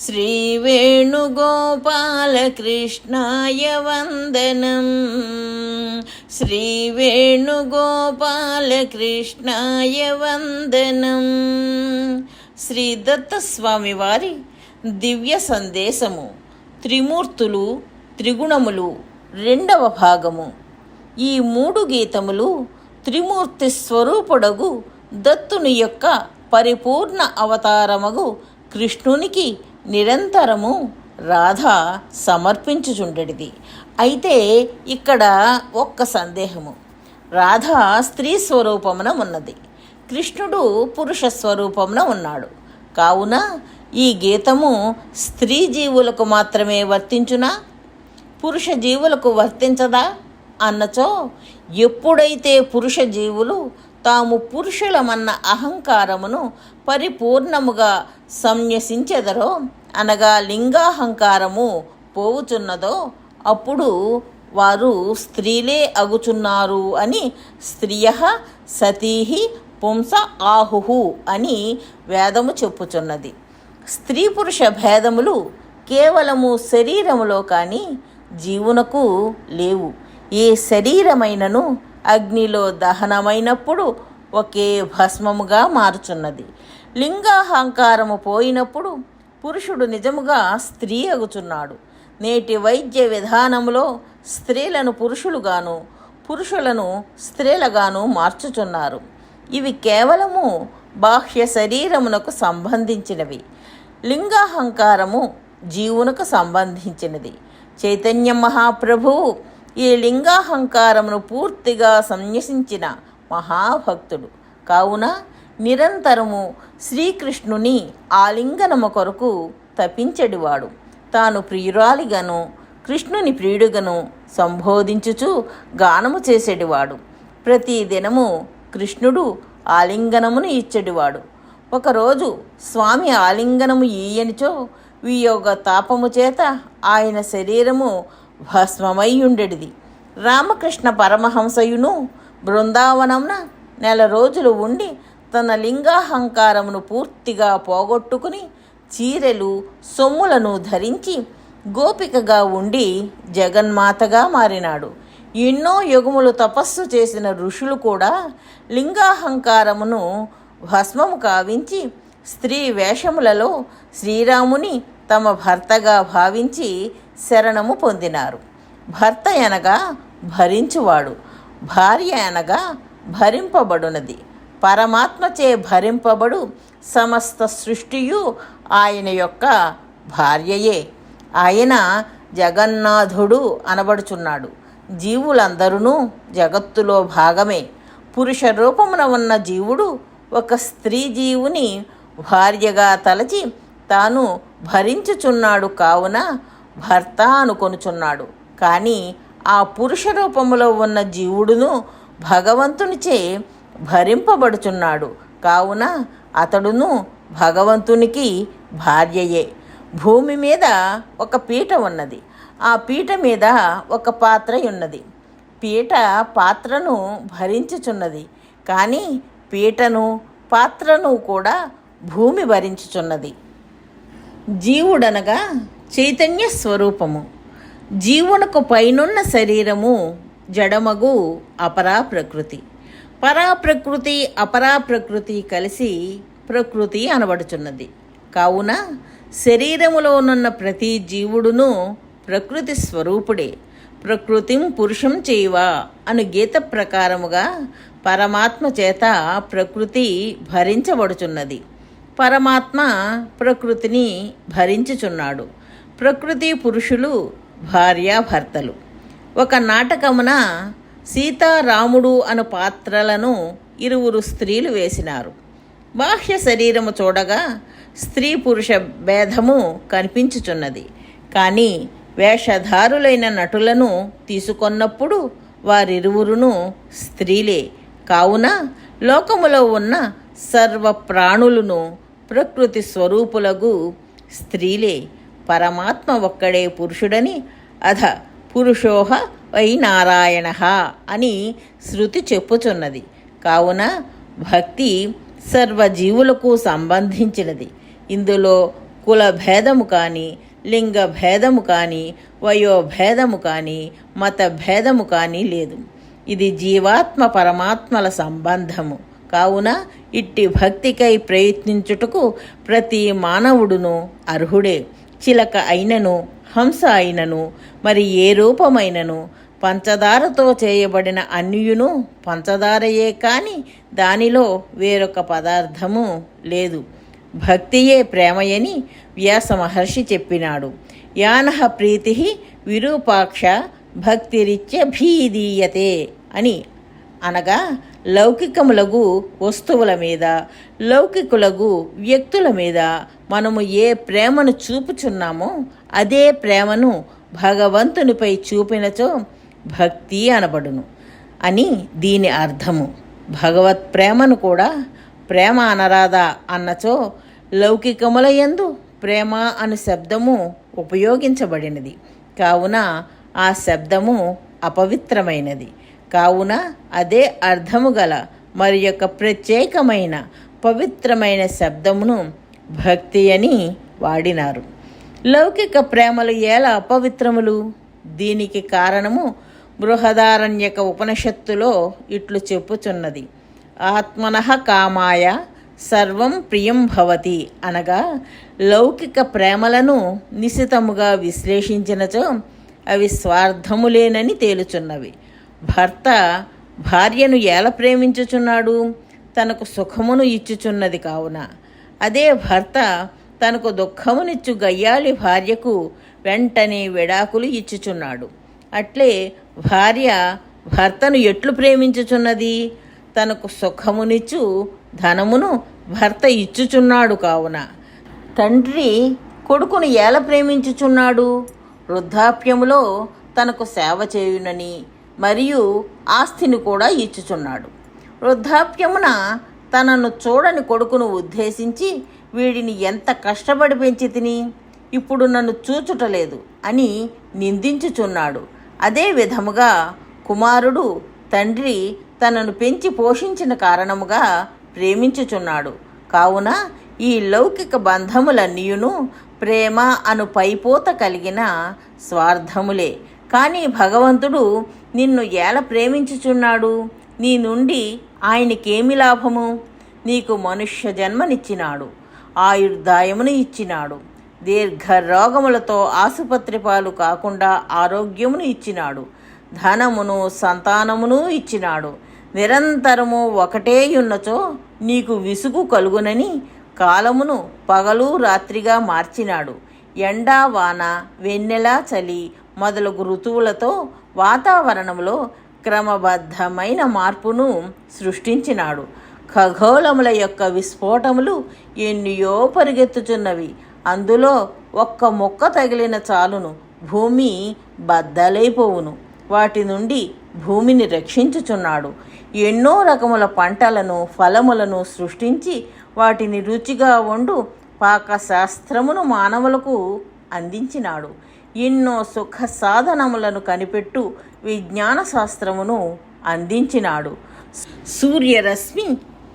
श्रीवेणुगोपालकृष्णाय वन्दनम् శ్రీవేణుగోపాలకృష్ణాయ వందనం శ్రీ దత్తస్వామి వారి దివ్య సందేశము త్రిమూర్తులు త్రిగుణములు రెండవ భాగము ఈ మూడు గీతములు త్రిమూర్తి స్వరూపుడగు దత్తుని యొక్క పరిపూర్ణ అవతారమగు కృష్ణునికి నిరంతరము రాధ సమర్పించుచుండెడిది. అయితే ఇక్కడ ఒక్క సందేహము. రాధ స్త్రీ స్వరూపమున ఉన్నది. కృష్ణుడు పురుష స్వరూపమున ఉన్నాడు. కావున ఈ గీతము స్త్రీ జీవులకు మాత్రమే వర్తించునా? పురుష జీవులకు వర్తించదా? అన్నచో ఎప్పుడైతే పురుష జీవులు తాము పురుషులమన్న అహంకారమును పరిపూర్ణముగా సంన్యసించెదరో అనగా లింగాహంకారము పోవుచున్నదో అప్పుడు వారు స్త్రీలే అగుచున్నారు అని స్త్రియ సతీహి పుంస ఆహుహు అని వేదము చెప్పుచున్నది. స్త్రీ పురుష భేదములు కేవలము శరీరములో కానీ జీవునకు లేవు. ఏ శరీరమైనను అగ్నిలో దహనమైనప్పుడు ఒకే భస్మముగా మారుచున్నది. లింగాహంకారము పోయినప్పుడు పురుషుడు నిజముగా స్త్రీ అగుచున్నాడు. నేటి వైద్య విధానములో స్త్రీలను పురుషులుగాను పురుషులను స్త్రీలుగాను మార్చుచున్నారు. ఇవి కేవలము బాహ్య శరీరమునకు సంబంధించినవి. లింగాహంకారము జీవునకు సంబంధించినది. చైతన్య మహాప్రభువు ఈ లింగాహంకారమును పూర్తిగా సంన్యసించిన మహాభక్తుడు. కావున నిరంతరము శ్రీకృష్ణుని ఆలింగనము కొరకు తపించెడివాడు. తాను ప్రియురాలిగను కృష్ణుని ప్రియుడుగను సంబోధించుచు గానము చేసేటివాడు ప్రతి దినము కృష్ణుడు ఆలింగనమును ఇచ్చేటివాడు ఒకరోజు స్వామి ఆలింగనము ఈయనిచో వియోగ తాపము చేత ఆయన శరీరము భస్మమై ఉండేది రామకృష్ణ పరమహంసయును బృందావనమున నెల రోజులు ఉండి తన లింగాహంకారమును పూర్తిగా పోగొట్టుకుని చీరెలు సొమ్ములను ధరించి గోపికగా ఉండి జగన్మాతగా మారినాడు. ఎన్నో యుగములు తపస్సు చేసిన ఋషులు కూడా లింగాహంకారమును భస్మము కావించి స్త్రీ వేషములలో శ్రీరాముని తమ భర్తగా భావించి శరణము పొందినారు. భర్త అనగా భరించువాడు భార్య అనగా భరింపబడునది. పరమాత్మచే భరింపబడు సమస్త సృష్టియు ఆయన యొక్క భార్యయే. ఆయన జగన్నాథుడు అనబడుచున్నాడు. జీవులందరూ జగత్తులో భాగమే. పురుష రూపమున ఉన్న జీవుడు ఒక స్త్రీ జీవుని భార్యగా తలచి తాను భరించుచున్నాడు కావున భర్త అనుకొనుచున్నాడు. కానీ ఆ పురుష రూపములో ఉన్న జీవుడును భగవంతునిచే భరింపబడుచున్నాడు. కావున అతడును భగవంతునికి భార్యయే. భూమి మీద ఒక పీట ఉన్నది. ఆ పీట మీద ఒక పాత్ర ఉన్నది పీట పాత్రను భరించుచున్నది. కానీ పీటను పాత్రను కూడా భూమి భరించుచున్నది. జీవుడనగా చైతన్య స్వరూపము. జీవునకు పైనున్న శరీరము జడమగు అపరా ప్రకృతి. పరా ప్రకృతి ప్రకృతి కలిసి ప్రకృతి అనబడుచున్నది. కావున శరీరములోనున్న ప్రతి జీవుడును ప్రకృతి స్వరూపుడే. ప్రకృతిం పురుషం చేయవా అను గీత ప్రకారముగా పరమాత్మ చేత ప్రకృతి భరించబడుచున్నది. పరమాత్మ ప్రకృతిని భరించుచున్నాడు. ప్రకృతి పురుషులు భార్యాభర్తలు. ఒక నాటకమున సీతారాముడు అను పాత్రలను ఇరువురు స్త్రీలు వేసినారు. బాహ్య శరీరము చూడగా స్త్రీ పురుష భేదము కనిపించుచున్నది. కానీ వేషధారులైన నటులను తీసుకొన్నప్పుడు వారిరువురును స్త్రీలే. కావున లోకములో ఉన్న సర్వ ప్రాణులను ప్రకృతి స్వరూపులకు స్త్రీలే. పరమాత్మ ఒక్కడే పురుషుడని అధ పురుషోహ వై నారాయణ అని శృతి చెప్పుచున్నది. కావున భక్తి సర్వజీవులకు సంబంధించినది. ఇందులో కుల భేదము కానీ లింగ భేదము కానీ వయోభేదము కానీ మత భేదము కానీ లేదు. ఇది జీవాత్మ పరమాత్మల సంబంధము. కావున ఇట్టి భక్తికై ప్రయత్నించుటకు ప్రతి మానవుడును అర్హుడే. చిలక అయినను హంస అయినను మరి ఏ రూపమైనను? పంచదారతో చేయబడిన అన్యును పంచదారయే కాని దానిలో వేరొక పదార్థము లేదు. భక్తియే ప్రేమయని వ్యాస మహర్షి చెప్పినాడు. యానహ ప్రీతి విరూపాక్ష భక్తిరిత్య భీదీయతే అని అనగా లౌకికములగు వస్తువుల మీద లౌకికులగు వ్యక్తుల మీద మనము ఏ ప్రేమను చూపుచున్నామో అదే ప్రేమను భగవంతునిపై చూపినచో భక్తి అనబడును అని దీని అర్థము. భగవత్ ప్రేమను కూడా ప్రేమ అనరాధ అన్నచో లౌకికముల యందు ప్రేమ అను శబ్దము ఉపయోగించబడినది. కావున ఆ శబ్దము అపవిత్రమైనది. కావున అదే అర్థము గల మరి యొక్క ప్రత్యేకమైన పవిత్రమైన శబ్దమును భక్తి అని వాడినారు. లౌకిక ప్రేమలు ఎలా అపవిత్రములు? దీనికి కారణము బృహదారణ్యక ఉపనిషత్తులో ఇట్లు చెప్పుచున్నది. ఆత్మనః కామాయ సర్వం ప్రియం భవతి అనగా లౌకిక ప్రేమలను నిశితముగా విశ్లేషించినచో అవి స్వార్థములేనని తేలుచున్నవి. భర్త భార్యను ఎలా ప్రేమించుచున్నాడు? తనకు సుఖమును ఇచ్చుచున్నది కావున. అదే భర్త తనకు దుఃఖమునిచ్చు గయ్యాళి భార్యకు వెంటనే విడాకులు ఇచ్చుచున్నాడు. అట్లే భార్య భర్తను ఎట్లు ప్రేమించుచున్నది? తనకు సుఖమునిచ్చు ధనమును భర్త ఇచ్చుచున్నాడు కావున. తండ్రి కొడుకును ఎలా ప్రేమించుచున్నాడు? వృద్ధాప్యములో తనకు సేవ చేయునని మరియు ఆస్తిని కూడా ఇచ్చుచున్నాడు వృద్ధాప్యమున తనను చూడని కొడుకును ఉద్దేశించి వీడిని ఎంత కష్టపడి పెంచి తిని ఇప్పుడు నన్ను చూచుటలేదు అని నిందించుచున్నాడు. అదే విధముగా కుమారుడు తండ్రి తనను పెంచి పోషించిన కారణముగా ప్రేమించుచున్నాడు. కావున ఈ లౌకిక బంధములన్నీయును ప్రేమ అను పైపోత కలిగిన స్వార్థములే. కానీ భగవంతుడు నిన్ను ఎలా ప్రేమించుచున్నాడు? నీ నుండి ఆయనకేమి లాభము? నీకు మనుష్య జన్మనిచ్చినాడు ఆయుర్దాయమును ఇచ్చినాడు దీర్ఘ రోగములతో ఆసుపత్రి పాలు కాకుండా ఆరోగ్యమును ఇచ్చినాడు ధనమును సంతానమును ఇచ్చినాడు. నిరంతరము ఒకటే ఉన్నచో నీకు విసుగు కలుగునని కాలమును పగలు రాత్రిగా మార్చినాడు. ఎండా వాన వెన్నెల చలి మొదలగు ఋతువులతో వాతావరణంలో క్రమబద్ధమైన మార్పును సృష్టించినాడు. ఖగోళముల యొక్క విస్ఫోటములు ఎన్నయో పరిగెత్తుచున్నవి. అందులో ఒక్క మొక్క తగిలిన చాలును. భూమి బద్దలైపోవును. వాటి నుండి భూమిని రక్షించుచున్నాడు. ఎన్నో రకముల పంటలను ఫలములను సృష్టించి వాటిని రుచిగా వండు పాకశాస్త్రమును మానవులకు అందించినాడు. ఎన్నో సుఖ సాధనములను కనిపెట్టు విజ్ఞాన శాస్త్రమును అందించినాడు. సూర్యరశ్మి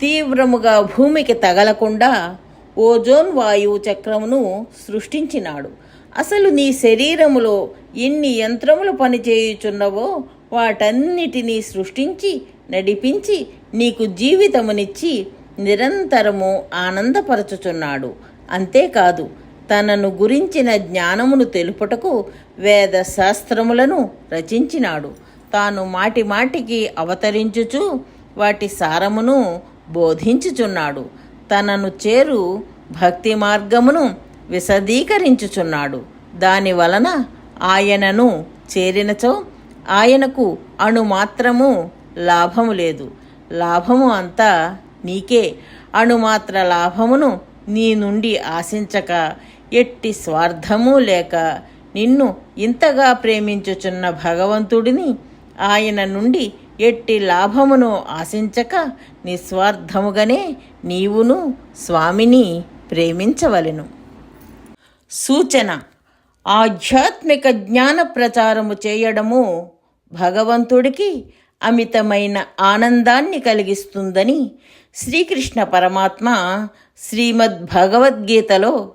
తీవ్రముగా భూమికి తగలకుండా ఓజోన్ వాయువు చక్రమును సృష్టించినాడు. అసలు నీ శరీరములో ఎన్ని యంత్రములు పనిచేయుచున్నవో వాటన్నిటినీ సృష్టించి నడిపించి నీకు జీవితమునిచ్చి నిరంతరము ఆనందపరచుచున్నాడు. అంతేకాదు తనను గురించిన జ్ఞానమును తెలుపుటకు వేద శాస్త్రములను రచించినాడు. తాను మాటి మాటికి అవతరించుచు వాటి సారమును బోధించుచున్నాడు. తనను చేరు భక్తి మార్గమును విశదీకరించుచున్నాడు. దాని వలన ఆయనను చేరినచో ఆయనకు అణుమాత్రము లాభము లేదు. లాభము అంతా నీకే. అణుమాత్ర లాభమును నీ నుండి ఆశించక ఎట్టి స్వార్థము లేక నిన్ను ఇంతగా ప్రేమించుచున్న భగవంతుడిని ఆయన నుండి ఎట్టి లాభమును ఆశించక నిస్వార్థముగానే నీవును స్వామిని ప్రేమించవలెను. సూచన ఆధ్యాత్మిక జ్ఞాన ప్రచారము చేయడము భగవంతుడికి అమితమైన ఆనందాన్ని కలిగిస్తుందని శ్రీకృష్ణ పరమాత్మ శ్రీమద్ భగవద్గీతలో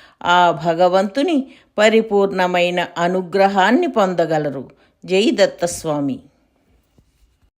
ఆ భగవంతుని పరిపూర్ణమైన అనుగ్రహాన్ని పొందగలరు. జై దత్తస్వామి.